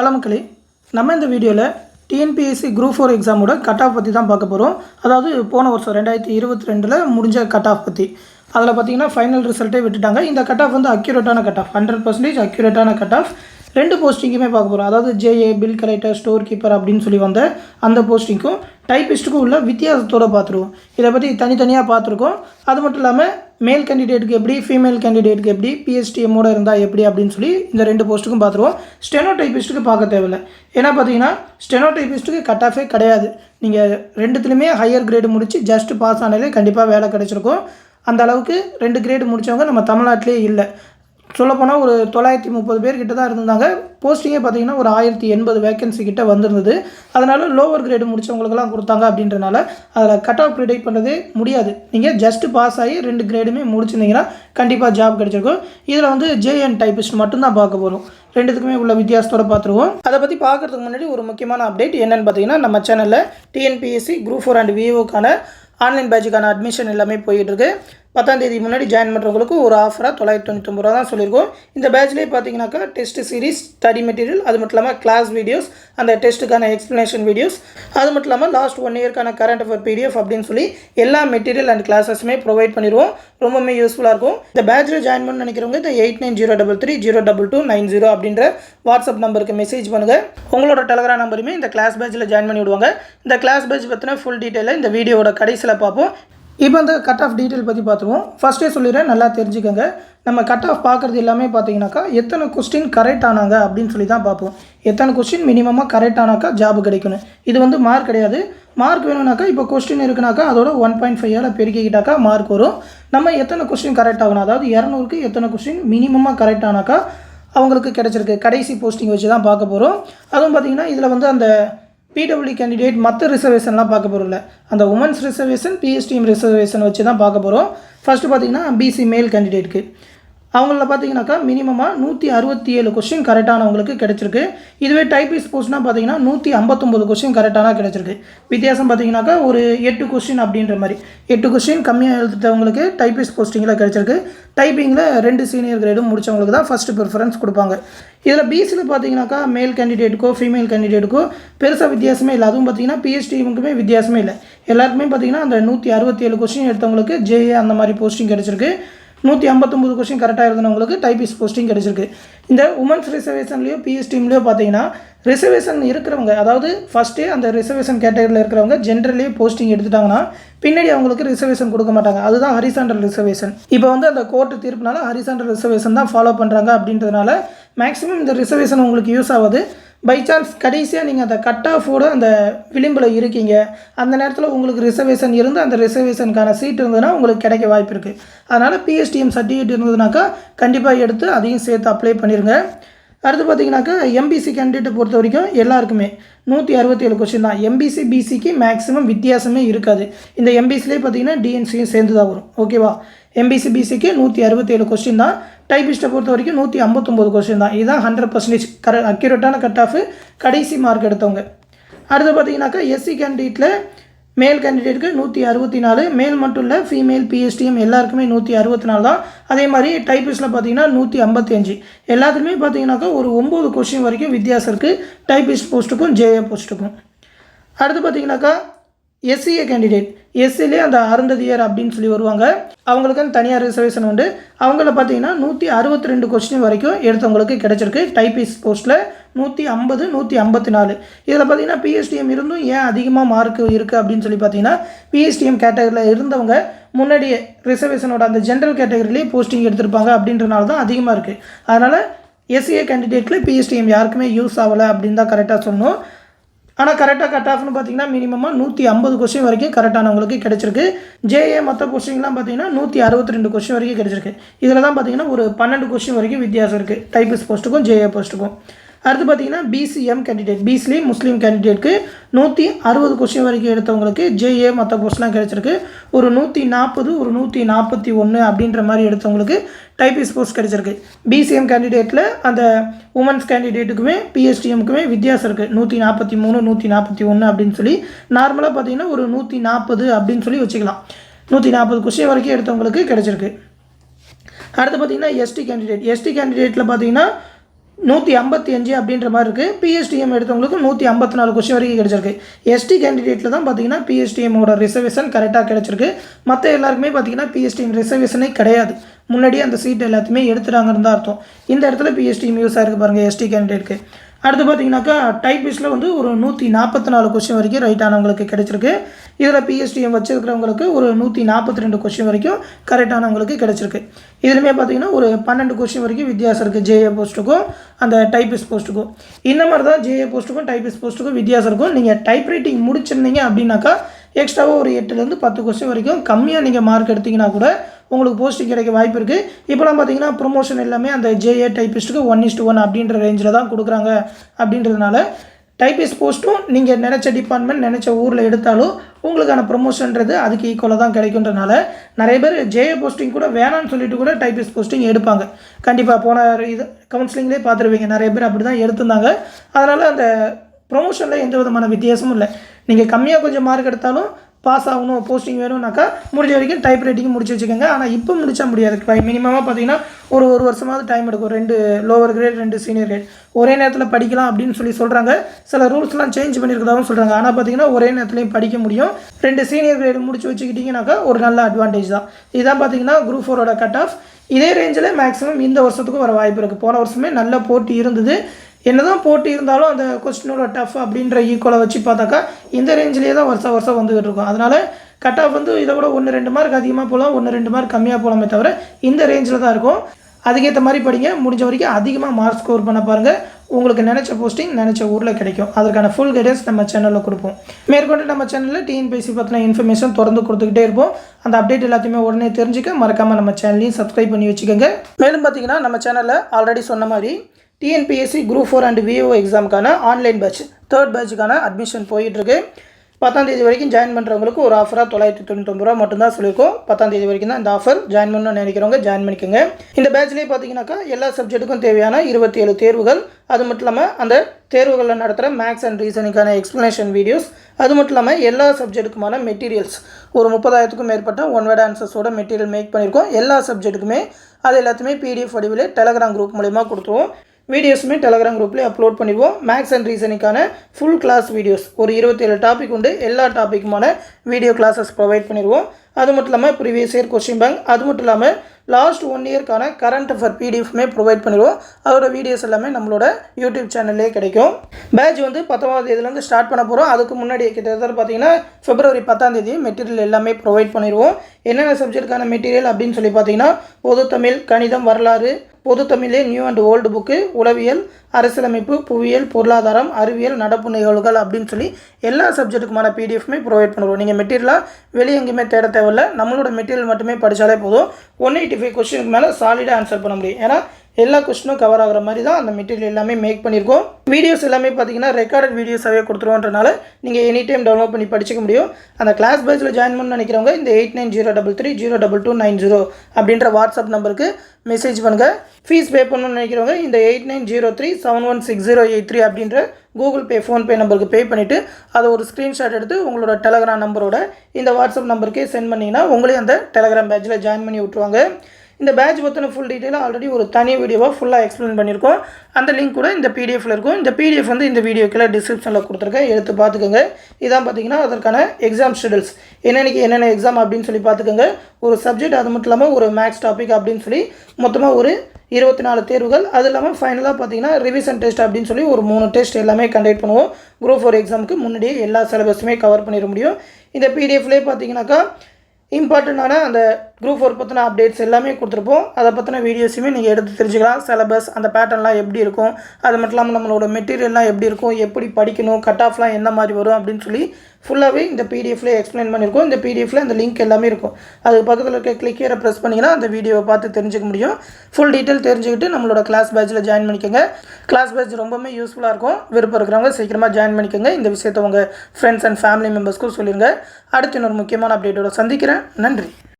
Hello மக்களே நம்ம இந்த வீடியோவில் டிஎன்பிஎஸ்சி குரூப் ஃபோர் எக்ஸாமோட கட் ஆஃப் பற்றி தான் பார்க்க போகிறோம் அதாவது போன வருஷம் ரெண்டாயிரத்தி இருபத்தி ரெண்டில் முடிஞ்ச கட் ஆஃப் பற்றி அதில் பார்த்தீங்கன்னா ஃபைனல் ரிசல்ட்டே விட்டுட்டாங்க. இந்த கட் ஆஃப் வந்து அக்யூரேட்டான கட் ஆஃப் ஹண்ட்ரட் பர்சன்டேஜ் அக்யூரேட்டான கட் ஆஃப் ரெண்டு போஸ்டிங்குமே பார்க்க போகிறோம் அதாவது JA bill collector store keeper அப்படின்னு சொல்லி வந்த அந்த போஸ்டிங்க்கும் டைப்பிஸ்ட்டுக்கும் உள்ள வித்தியாசத்தோடு பார்த்துருவோம். இதை பற்றி தனித்தனியாக பார்த்துருக்கோம். அது மட்டும் இல்லாமல் மேல் கேண்டிடேட்டுக்கு எப்படி ஃபீமேல் கேண்டிடேட்டுக்கு எப்படி பிஎஸ்டிஎம்மோட இருந்தால் எப்படி அப்படின்னு சொல்லி இந்த ரெண்டு போஸ்ட்டுக்கும் பார்த்துருவோம். ஸ்டெனோ டைப்பிஸ்ட்டுக்கு பார்க்க தேவையில்லை. ஏன்னா பார்த்தீங்கன்னா ஸ்டெனோ டைப்பிஸ்ட்டுக்கு கட் ஆஃபே கிடையாது. நீங்கள் ரெண்டுத்துலையுமே ஹையர் கிரேடு முடித்து ஜஸ்ட் பாஸ் ஆனாலே கண்டிப்பாக வேலை கிடச்சிருக்கும். அந்த அளவுக்கு ரெண்டு கிரேடு முடித்தவங்க நம்ம தமிழ்நாட்டிலே இல்லை. சொல்லப்போனால் ஒரு தொள்ளாயிரத்தி முப்பது பேர் கிட்ட தான் இருந்தாங்க போஸ்டிங்கே பார்த்தீங்கன்னா ஒரு ஆயிரத்தி எண்பது வேகன்சி கிட்ட வந்திருந்தது. அதனால் லோவர் கிரேடு முடித்தவங்களுக்கெல்லாம் கொடுத்தாங்க அப்படின்றனால அதில் கட் ஆஃப் ப்ரிடைட் பண்ணுறதே முடியாது. நீங்கள் ஜஸ்ட் பாஸ் ஆகி ரெண்டு கிரேடுமே முடிச்சிருந்தீங்கன்னா கண்டிப்பாக ஜாப் கிடைச்சிருக்கும். இதில் வந்து ஜேஎன் டைப்பிஸ்ட் மட்டும்தான் பார்க்க போகிறோம் ரெண்டுத்துக்குமே உள்ள வித்தியாசத்தோட பார்த்துருவோம். அதை பற்றி பார்க்குறதுக்கு முன்னாடி ஒரு முக்கியமான அப்டேட் என்னென்னு பார்த்தீங்கன்னா நம்ம சேனலில் டிஎன்பிஎஸ்சி குரூப் ஃபோர் அண்ட் விஓக்கான ஆன்லைன் பேட்சுக்கான அட்மிஷன் எல்லாமே போயிட்டுருக்கு பத்தாந்தேதி முன்னாடி ஜாயின் பண்ணுறவங்களுக்கு ஒரு ஆஃபராக தொள்ளாயிரத்தி தொண்ணூத்தொம்பது ரூபா தான் சொல்லியிருக்கோம். இந்த பேட்ச்லேயே பார்த்தீங்கன்னாக்கா டெஸ்ட் சீரிஸ் ஸ்டடி மெட்டீரியல் அது மட்டும் இல்லாமல் கிளாஸ் வீடியோஸ் அந்த டெஸ்ட்டுக்கான எக்ஸ்ப்ளனேஷன் வீடியோஸ் அது மட்டும் இல்லாமல் லாஸ்ட் ஒன் இயர்க்கான கரண்ட் அஃபேர் பிடிஎஃப் அப்படின்னு சொல்லி எல்லா மெட்டீரியல் அண்ட் கிளாஸஸுமே ப்ரொவைட் பண்ணிடுவோம். ரொம்பவுமே யூஸ்ஃபுல்லாக இருக்கும். இந்த பேட்சில் ஜாயின் பண்ண நினைக்கிறவங்க இந்த eight nine zero double three zero double two nine zero அப்படின்ற வாட்ஸ்அப் நம்பருக்கு மெசேஜ் பண்ணுங்கள் உங்களோட டெலகிராம் நம்பருமே இந்த கிளாஸ் பேட்சில் ஜாயின் பண்ணி விடுவாங்க இந்த கிளாஸ் பேட்ச் பற்றின ஃபுல் டீட்டெயிலை இந்த வீடியோவோட கடைசியில் பார்ப்போம். இப்போ அந்த கட் ஆஃப் டீட்டெயில் பற்றி பார்த்துருவோம். ஃபஸ்ட்டே சொல்லிடுறேன் நல்லா தெரிஞ்சுக்கோங்க. நம்ம கட் ஆஃப் பார்க்குறது எல்லாமே பார்த்தீங்கன்னாக்கா எத்தனை கொஸ்டின் கரெக்ட் ஆனாங்க அப்படின்னு சொல்லி தான் பார்ப்போம். எத்தனை கொஸ்டின் மினிமமாக கரெக்ட் ஆனாக்கா ஜாப் கிடைக்கணும் இது வந்து மார்க் கிடையாது. மார்க் வேணும்னாக்கா இப்போ கொஸ்டின் இருக்குனாக்கா அதோட ஒன் பாயிண்ட் ஃபைவ் ஏழை பெருக்கிக்கிட்டாக்கா மார்க் வரும். நம்ம எத்தனை கொஸ்டின் கரெக்ட் ஆகணும்? அதாவது இரநூறுக்கு எத்தனை கொஸ்டின் மினிமமாக கரெக்ட் ஆனாக்கா அவங்களுக்கு கிடச்சிருக்கு. கடைசி போஸ்டிங் வச்சு தான் பார்க்க போகிறோம் அதுவும் பார்த்தீங்கன்னா இதில் வந்து அந்த பிடபிள்யூ கேண்டிடேட் மற்ற ரிசர்வேஷன்லாம் பார்க்க போகிறோம்ல அந்த உமன்ஸ் ரிசர்வேஷன் பிஎஸ்டிஎம் ரிசர்வேஷன் வச்சு தான் பார்க்க போகிறோம் ஃபஸ்ட்டு பார்த்தீங்கன்னா பிசி மேல் கேண்டிடேட்க்கு அவங்கள பார்த்தீங்கன்னாக்கா மினிமமாக நூற்றி அறுபத்தி ஏழு கொஸ்டின் கரெக்டானவங்களுக்கு கிடச்சிருக்கு. இதுவே டைப்பிஸ் போஸ்ட்னால் பார்த்தீங்கன்னா நூற்றி ஐம்பத்தொம்பது கொஸ்டின் கரெக்டான கிடச்சிருக்கு. வித்தியாசம் பார்த்தீங்கன்னாக்கா ஒரு எட்டு கொஸ்டின் அப்படின்ற மாதிரி. எட்டு கொஸ்டின் கம்மியாக எழுதிட்டவங்களுக்கு டைப்பிஸ் போஸ்டிங்கில் கிடச்சிருக்கு. டைப்பிங்கில் ரெண்டு சீனியர் கிரேடும் முடிச்சவங்களுக்கு தான் ஃபஸ்ட்டு ப்ரிஃபரன்ஸ் கொடுப்பாங்க. இதில் பிசியில் பார்த்தீங்கன்னாக்கா மேல் கேண்டிடேட்டுக்கோ ஃபீமேல் கேண்டிடேட்டுக்கோ பெருசாக வித்தியாசமே இல்லை. அதுவும் பார்த்தீங்கன்னா பிஹெச்டிமுக்குமே வித்தியாசமே இல்லை. எல்லாருக்குமே பார்த்தீங்கன்னா அந்த நூற்றி அறுபத்தி ஏழு கொஸ்டின் எடுத்தவங்களுக்கு ஜேஏ அந்த மாதிரி போஸ்டிங் கிடச்சிருக்கு. நூற்றி ஐம்பத்தொம்பது கொஸ்டின் கரெக்டாக எழுதினவங்களுக்கு டைபிஸ் போஸ்டிங் கிடச்சிருக்கு. இந்த உமன்ஸ் ரிசர்வேஷன்லேயோ பிஎஸ்டிஎம்லேயோ பார்த்தீங்கன்னா ரிசர்வேஷன் இருக்கிறவங்க அதாவது ஃபஸ்ட்டு அந்த ரிசர்வேஷன் கேட்டகரியில் இருக்கிறவங்க ஜென்ரல்லே போஸ்டிங் எடுத்துட்டாங்கன்னா பின்னாடி அவங்களுக்கு ரிசர்வேஷன் கொடுக்க மாட்டாங்க. அதுதான் ஹரிசாண்டல் ரிசர்வேஷன் இப்போ வந்து அந்த கோர்ட்டு தீர்ப்புனால ஹரிசாண்டல் ரிசர்வேஷன் தான் ஃபாலோ பண்ணுறாங்க அப்படின்றதுனால மேக்ஸிமம் இந்த ரிசர்வேஷன் உங்களுக்கு யூஸ் ஆகுது. பை சான்ஸ் கடைசியாக நீங்கள் அந்த கட் ஆஃபோட அந்த விளிம்பில் இருக்கீங்க. அந்த நேரத்தில் உங்களுக்கு ரிசர்வேஷன் இருந்து அந்த ரிசர்வேஷனுக்கான சீட் இருந்ததுன்னா உங்களுக்கு கிடைக்க வாய்ப்பு இருக்குது அதனால் பிஎஸ்டிஎம் சர்டிஃபிகேட் இருந்ததுனாக்கா கண்டிப்பாக எடுத்து அதையும் சேர்த்து அப்ளை பண்ணிடுங்க அடுத்து பார்த்தீங்கன்னாக்கா எம்பிசி கேண்டிடேட்டை பொறுத்த வரைக்கும் எல்லாருக்குமே நூற்றி அறுபத்தி ஏழு கொஸ்டின் தான் எம்பிசி பிசிக்கு மேக்ஸிமம் வித்தியாசமே இருக்காது. இந்த எம்பிசிலே பார்த்தீங்கன்னா டிஎன்சியும் சேர்ந்து தான் வரும். ஓகேவா எம்பிசி பிசிக்கு நூற்றி அறுபத்தேழு கொஸ்டின் தான். டைபிஸ்ட்டை பொறுத்த வரைக்கும் நூற்றி ஐம்பத்தொம்போது கொஸ்டின் தான். இதுதான் ஹண்ட்ரட் பர்சன்டேஜ் கர அக்யூரேட்டான கட் ஆஃப் கடைசி மார்க் எடுத்தவங்க. அடுத்து பார்த்தீங்கன்னாக்கா எஸ்சி கேண்டிடேட்டில் மேல் கேண்டிடேட்டுக்கு நூற்றி அறுபத்தி நாலு மேல் மட்டும் இல்லை ஃபீமேல் பிஎஸ்டிஎம் எல்லாருக்குமே நூற்றி அறுபத்தி நாலு தான். அதே மாதிரி டைப்பிஸ்ட்டில் பார்த்தீங்கன்னா நூற்றி ஐம்பத்தி அஞ்சு. எல்லாத்துலேயுமே பார்த்தீங்கன்னாக்கா ஒரு ஒம்பது கொஸ்டின் வரைக்கும் வித்தியாசம் இருக்குது டைப்பிஸ்ட் போஸ்ட்டுக்கும் ஜேஏ போஸ்ட்டுக்கும் அடுத்து பார்த்தீங்கன்னாக்கா எஸ்சிஏ கேண்டிடேட் எஸ்சிலே அந்த அருந்ததியர் அப்படின்னு சொல்லி வருவாங்க. அவங்களுக்குன்னு தனியார் ரிசர்வேஷன் உண்டு. அவங்கள பார்த்தீங்கன்னா நூற்றி அறுபத்தி ரெண்டு கொஸ்டின் வரைக்கும் எடுத்தவங்களுக்கு கிடச்சிருக்கு. டைபிஸ் போஸ்ட்டில் நூற்றி ஐம்பது நூற்றி ஐம்பத்தி நாலு இதில் பார்த்தீங்கன்னா பிஎஸ்டிஎம் இருந்தும் ஏன் அதிகமாக மார்க் இருக்குது அப்படின்னு சொல்லி பார்த்தீங்கன்னா பிஎஸ்டிஎம் கேட்டகரியில் இருந்தவங்க முன்னாடியே ரிசர்வேஷனோட அந்த ஜென்ரல் கேட்டகரியிலே போஸ்டிங் எடுத்திருப்பாங்க அப்படின்றனால தான் அதிகமாக இருக்குது அதனால் எஸ்சிஏ கேண்டிடேட்டில் பிஎஸ்டிஎம் யாருக்குமே யூஸ் ஆகலை அப்படின்னு தான் கரெக்டாக சொல்லணும். ஆனால் கரெக்டாக கட் ஆஃப்னு பார்த்தீங்கன்னா மினிமமாக நூற்றி ஐம்பது கொஸ்டின் வரைக்கும் கரெக்டானவங்களுக்கு கிடச்சிருக்கு. ஜேஏ மற்ற கொஸ்டின்லாம் பார்த்தீங்கன்னா நூற்றி அறுபத்தி ரெண்டு கொஸ்டின் வரைக்கும் கிடச்சிருக்கு. இதில் தான் பார்த்தீங்கன்னா ஒரு பன்னெண்டு கொஸ்டின் வரைக்கும் வித்தியாசம் இருக்குது டைப்பிஸ் போஸ்ட்டுக்கும் ஜேஏ போஸ்ட்டுக்கும் அடுத்து பார்த்தீங்கன்னா பிசிஎம் கேண்டிடேட் பிசிலி முஸ்லீம் கேண்டிடேட்க்கு நூற்றி அறுபது கொஸ்டின் வரைக்கும் எடுத்தவங்களுக்கு ஜேஏ மற்ற கோர்ஸ்லாம் கிடச்சிருக்கு. ஒரு நூற்றி நாற்பது ஒரு நூற்றி நாற்பத்தி ஒன்று அப்படின்ற மாதிரி எடுத்தவங்களுக்கு டைபிஸ் கோர்ஸ் கிடச்சிருக்கு. பிசிஎம் கேண்டிடேட்டில் அந்த உமன்ஸ் கேண்டிடேட்டுக்குமே பிஎஸ்டிஎம்க்குமே வித்தியாசம் இருக்குது நூற்றி நாற்பத்தி மூணு நூற்றி நாற்பத்தி ஒன்று அப்படின்னு சொல்லி நார்மலாக பார்த்தீங்கன்னா ஒரு நூற்றி நாற்பது அப்படின்னு சொல்லி வச்சுக்கலாம். நூற்றி நாற்பது கொஸ்டின் வரைக்கும் எடுத்தவங்களுக்கு கிடச்சிருக்கு. அடுத்து பார்த்தீங்கன்னா எஸ்டி கேண்டிடேட் எஸ்டி கேண்டிடேட்டில் பார்த்தீங்கன்னா நூற்றி ஐம்பத்தி அஞ்சு அப்படின்ற மாதிரி இருக்குது பிஎஸ்டிஎம் எடுத்தவங்களுக்கு நூற்றி ஐம்பத்தி நாலு கொஸ்டின் வரைக்கும் கிடச்சிருக்கு. எஸ்டி கேண்டிடேட்டில் தான் பார்த்தீங்கன்னா பிஎஸ்டிஎம்மோட ரிசர்வேஷன் கரெக்டாக கிடச்சிருக்கு. மற்ற எல்லாருக்குமே பார்த்தீங்கன்னா பிஎஸ்டிஎம் ரிசர்வேஷனே கிடையாது. முன்னாடியே அந்த சீட் எல்லாத்தையுமே எடுத்துட்டாங்கன்னு தான் அர்த்தம். இந்த இடத்துல பிஎஸ்டிஎம் யூஸ் ஆகிருக்கு பாருங்கள் எஸ்டி கேண்டிடேட்டுக்கு அடுத்து பார்த்தீங்கன்னாக்கா டைப்பிஸ்ட்டில் வந்து ஒரு நூற்றி நாற்பத்தி நாலு கொஸ்டின் வரைக்கும் ரைட் ஆனவங்களுக்கு கிடச்சிருக்கு. இதில் பிஎஸ்டிஎம் வச்சுருக்கிறவங்களுக்கு ஒரு நூற்றி நாற்பத்தி ரெண்டு கொஸ்டின் வரைக்கும் கரெக்டானவங்களுக்கு கிடைச்சிருக்கு. இதுலையுமே பார்த்தீங்கன்னா ஒரு பன்னெண்டு கொஸ்டின் வரைக்கும் வித்தியாசம் இருக்குது ஜேஏ போஸ்ட்டுக்கும் அந்த டைப்பிஸ்ட் போஸ்ட்டுக்கும் இந்த மாதிரி தான் ஜேஏ போஸ்ட்டுக்கும் டைப்பிஸ்ட் போஸ்ட்டுக்கும் வித்தியாசம் இருக்கும். நீங்கள் டைப் ரைட்டிங் முடிச்சிருந்தீங்க அப்படின்னாக்கா எக்ஸ்ட்ராவாக ஒரு எட்டுலேருந்து பத்து கொஸ்டின் வரைக்கும் கம்மியாக நீங்கள் மார்க் எடுத்தீங்கன்னா கூட உங்களுக்கு போஸ்டிங் கிடைக்க வாய்ப்பு இருக்குது இப்போலாம் பார்த்தீங்கன்னா ப்ரொமோஷன் எல்லாமே அந்த ஜேஏ டைப்பிஸ்ட்டுக்கு ஒன் இஸ்ட் ஒன் அப்படின்ற ரேஞ்சில் தான் கொடுக்குறாங்க அப்படின்றதுனால டைப்பிஸ்ட் போஸ்ட்டும் நீங்கள் நினச்ச டிபார்ட்மெண்ட் நினச்ச ஊரில் எடுத்தாலும் உங்களுக்கான ப்ரொமோஷன்றது அதுக்கு ஈக்குவலாக தான் கிடைக்குன்றனால நிறைய பேர் ஜேஏ போஸ்டிங் கூட வேணாம்னு சொல்லிட்டு கூட டைப்பிஸ்ட் போஸ்டிங் எடுப்பாங்க. கண்டிப்பாக போன இது கவுன்சிலிங்லேயே பார்த்துருவீங்க நிறைய பேர் அப்படி தான் எடுத்திருந்தாங்க. அதனால் அந்த ப்ரொமோஷனில் எந்த விதமான வித்தியாசமும் இல்லை. நீங்கள் கம்மியாக கொஞ்சம் மார்க் எடுத்தாலும் பாஸ் ஆகணும் போஸ்டிங் வேணும்னாக்கா முடிஞ்ச வரைக்கும் டைப் ரைட்டிங் முடிச்சு வச்சுக்கோங்க. ஆனால் இப்போ முடிச்சா முடியாது. மினிமமாக பார்த்தீங்கன்னா ஒரு ஒரு வருஷமாவது டைம் எடுக்கும். ரெண்டு லோவர் கிரேட் ரெண்டு சீனியர் கிரேட் ஒரே நேரத்தில் படிக்கலாம் அப்படின்னு சொல்லி சொல்கிறாங்க சில ரூல்ஸ்லாம் சேஞ்ச் பண்ணியிருக்கதாகவும் சொல்கிறாங்க ஆனால் பார்த்தீங்கன்னா ஒரே நேரத்துலையும் படிக்க முடியும். ரெண்டு சீனியர் கிரேட் முடிச்சு வச்சுக்கிட்டிங்கனாக்கா ஒரு நல்ல அட்வான்டேஜ் தான். இதுதான் பார்த்தீங்கன்னா குரூப் ஃபோரோட கட் ஆஃப் இதே ரேஞ்சில் மேக்ஸிமம் இந்த வருஷத்துக்கும் வர வாய்ப்பு இருக்குது போன வருஷமே நல்ல போட்டி இருந்தது. என்னதான் போட்டி இருந்தாலும் அந்த கொஸ்டினோட டஃப் அப்படின்ற ஈக்குவலை வச்சு பார்த்தாக்கா இந்த ரேஞ்சிலே தான் வருஷம் வருஷம் வந்துகிட்டு இருக்கும். அதனால் கட் ஆஃப் வந்து இதை விட ஒன்று ரெண்டு மார்க் அதிகமாக போகலாம் ஒன்று ரெண்டு மார்க் கம்மியாக போகலாமே தவிர இந்த ரேஞ்சில் தான் இருக்கும். அதுக்கேற்ற மாதிரி படிங்க. முடிஞ்ச வரைக்கும் அதிகமாக மார்க் ஸ்கோர் பண்ண பாருங்கள் உங்களுக்கு நினச்ச போஸ்டிங் நினச்ச ஊரில் கிடைக்கும். அதற்கான ஃபுல் கைடன்ஸ் நம்ம சேனலில் கொடுப்போம். மேற்கொண்டு நம்ம சேனலில் டிஎன்பிஎஸ்சி பற்றின இன்ஃபர்மேஷன் தொடர்ந்து கொடுத்துக்கிட்டே இருப்போம். அந்த அப்டேட் எல்லாத்தையுமே உடனே தெரிஞ்சுக்க மறக்காமல் நம்ம சேனலையும் சப்ஸ்கிரைப் பண்ணி வச்சுக்கோங்க. மேலும் பார்த்தீங்கன்னா நம்ம சேனலில் ஆல்ரெடி சொன்ன மாதிரி TNPSC group four and VO எக்ஸாமுக்கான online batch third பேட்சுக்கான அட்மிஷன் போயிட்டுருக்கு. பத்தாந்தேதி வரைக்கும் ஜாயின் பண்ணுறவங்களுக்கு ஒரு ஆஃபராக தொள்ளாயிரத்தி தொண்ணூத்தொம்பது ரூபா மட்டும்தான் சொல்லியிருக்கோம். பத்தாந்தேதி வரைக்கும் தான் இந்த ஆஃபர் ஜாயின் பண்ணணும்னு நினைக்கிறவங்க ஜாயின் பண்ணிக்கோங்க. இந்த பேட்ச்லேயே பார்த்தீங்கன்னாக்கா எல்லா சப்ஜெக்ட்டுக்கும் தேவையான இருபத்தி ஏழு தேர்வுகள். அது மட்டும் இல்லாமல் அந்த தேர்வுகளில் நடத்துகிற மேக்ஸ் அண்ட் ரீசனிங்கான எக்ஸ்ப்ளனேஷன் வீடியோஸ் அது மட்டும் இல்லாமல் எல்லா சப்ஜெக்ட்டுக்குமான மெட்டீரியல்ஸ் ஒரு முப்பதாயிரத்துக்கும் மேற்பட்ட ஒன் வேர்ட் ஆன்சர்ஸோட மெட்டீரியல் மேக் பண்ணியிருக்கோம். எல்லா சப்ஜெக்ட்டுக்குமே அது எல்லாத்தையுமே பிடிஎஃப் வடிவில் டெலகிராம் குரூப் மூலிமா கொடுத்துருவோம். வீடியோஸுமே டெலகிராம் குரூப்லேயே அப்லோட் பண்ணிடுவோம். மேக்ஸ் அண்ட் ரீசனிங்கான ஃபுல் கிளாஸ் வீடியோஸ் ஒரு இருபத்தேழு டாபிக் உண்டு. எல்லா டாப்பிக்குமான வீடியோ கிளாஸஸ் ப்ரொவைட் பண்ணிடுவோம். அது மட்டும் இல்லாமல் ப்ரீவியஸ் இயர் கொஸ்டின் பேங்க் அது மட்டும் இல்லாமல் லாஸ்ட் ஒன் இயர்க்கான கரண்ட் அஃபேர் பிடிஎஃப்மே ப்ரொவைட் பண்ணிடுவோம். அதோட வீடியோஸ் எல்லாமே நம்மளோட யூடியூப் சேனல்லே கிடைக்கும். பேட்ச் வந்து பத்தொம்பது தேதியிலேருந்து ஸ்டார்ட் பண்ண போகிறோம் அதுக்கு முன்னாடி கிட்டத்தட்ட பார்த்தீங்கன்னா பிப்ரவரி பத்தாம் தேதி மெட்டீரியல் எல்லாமே ப்ரொவைட் பண்ணிடுவோம். என்னென்ன சப்ஜெக்ட்டுக்கான மெட்டீரியல் அப்படின்னு சொல்லி பார்த்தீங்கன்னா பொது தமிழ் கணிதம் வரலாறு பொது தமிழே நியூ அண்ட் ஓல்டு புக்கு உளவியல் அரசியலமைப்பு புவியியல் பொருளாதாரம் அறிவியல் நடப்பு நிகழ்வுகள் அப்படின்னு சொல்லி எல்லா சப்ஜெக்ட்டுக்குமான பிடிஎஃப்மே ப்ரொவைட் பண்ணுவோம் நீங்கள் மெட்டீரியலாக வெளியே எங்கேயுமே தேட தேவை தேவையில்ல நம்மளோட மெட்டீரியல் மட்டுமே படித்தாலே போதும். ஒன் எயிட்டி ஃபைவ் கொஸ்டினுக்கு மேலே சாலிடாக ஆன்சர் பண்ண முடியும். ஏன்னா எல்லா கொஸ்டினும் கவர் ஆகிற மாதிரி தான் அந்த மெட்டீரியல் எல்லாமே மேக் பண்ணியிருக்கோம். வீடியோஸ் எல்லாமே பார்த்தீங்கன்னா ரெக்கார்டட் வீடியோஸாகவே கொடுத்துருவோன்றனால நீங்கள் எனி டைம் டவுன்லோட் பண்ணி படிச்சிக்க முடியும். அந்த கிளாஸ் பேட்சில் ஜாயின் பண்ண நினைக்கிறவங்க இந்த eight nine zero double three zero double two nine zero அப்படின்ற வாட்ஸ்அப் நம்பருக்கு மெசேஜ் பண்ணுங்கள் ஃபீஸ் பே பண்ணணும்னு நினைக்கிறவங்க இந்த eight nine zero three seven one six zero eight three அப்படின்ற கூகுள் பே ஃபோன்பே நம்பருக்கு பே பண்ணிவிட்டு அதை ஒரு ஸ்க்ரீன்ஷாட் எடுத்து உங்களோட டெலகிராம் நம்பரோட இந்த வாட்ஸ்அப் நம்பருக்கே சென்ட் பண்ணிங்கன்னா உங்களையும் அந்த டெலகிராம் பேஜில் ஜாயின் பண்ணி விட்ருவாங்க இந்த பேட்ச் பற்றின ஃபுல் டீட்டெயிலாக ஆல்ரெடி ஒரு தனி வீடியோவாக ஃபுல்லாக எக்ஸ்பிளைன் பண்ணியிருக்கோம். அந்த லிங்க் கூட இந்த பிடிஎஃப்ல இருக்கும். இந்த பிடிஎஃப் வந்து இந்த வீடியோக்கில் டிஸ்கிரிப்ஷனில் கொடுத்துருக்கேன். எடுத்து பார்த்துக்கோங்க. இதான் பார்த்தீங்கன்னா அதற்கான எக்ஸாம் ஷெடியூல்ஸ் என்னென்னக்கு என்னென்ன எக்ஸாம் அப்படின்னு சொல்லி பார்த்துக்கோங்க. ஒரு சப்ஜெக்ட் அது மட்டும் இல்லாமல் ஒரு மேக்ஸ் டாபிக் அப்படின்னு சொல்லி மொத்தமாக ஒரு இருபத்தி நாலு தேர்வுகள். அது இல்லாமல் ஃபைனலாக பார்த்தீங்கன்னா ரிவிஷன் டெஸ்ட் அப்படின்னு சொல்லி ஒரு மூணு டெஸ்ட் எல்லாமே கண்டக்ட் பண்ணுவோம். குரூப் ஃபோர் எக்ஸாமுக்கு முன்னாடியே எல்லா சிலபஸுமே கவர் பண்ணிட முடியும். இந்த பிடிஎஃப்லேயே பார்த்தீங்கன்னாக்கா இம்பார்ட்டண்ட்டான அந்த குரூப் ஃபோர் பற்றின அப்டேட்ஸ் எல்லாமே கொடுத்துருப்போம். அதை பற்றின வீடியோஸுமே நீங்கள் எடுத்து தெரிஞ்சுக்கலாம். சிலபஸ் அந்த பேட்டர்ன்லாம் எப்படி இருக்கும்? அது மட்டும் இல்லாமல் நம்மளோட மெட்டீரியல்லாம் எப்படி இருக்கும்? எப்படி படிக்கணும்? கட் ஆஃப்லாம் என்ன மாதிரி வரும்? அப்படின்னு சொல்லி ஃபுல்லாகவே இந்த பிடிஎஃப்ல எக்ஸ்பிளைன் பண்ணியிருக்கோம். இந்த பிடிஎஃப்ல அந்த லிங்க் எல்லாமே இருக்கும். அதுக்கு பக்கத்தில் இருக்க கிளிக் ப்ரெஸ் பண்ணிங்கன்னா அந்த வீடியோவை பார்த்து தெரிஞ்சுக்க முடியும். ஃபுல் டீட்டெயில் தெரிஞ்சுக்கிட்டு நம்மளோட கிளாஸ் பேட்சில் ஜாயின் பண்ணிக்கோங்க. கிளாஸ் பேட்ச் ரொம்பவுமே யூஸ்ஃபுல்லாக இருக்கும். விருப்பம் இருக்கிறவங்க சீக்கிரமாக ஜாயின் பண்ணிக்கோங்க. இந்த விஷயத்தை உங்கள் ஃப்ரெண்ட்ஸ் அண்ட் ஃபேமிலி மெம்பர்ஸ்க்கும் சொல்லிடுங்க அடுத்து இன்னொரு முக்கியமான அப்டேட்டோட சந்திக்கிறேன். நன்றி.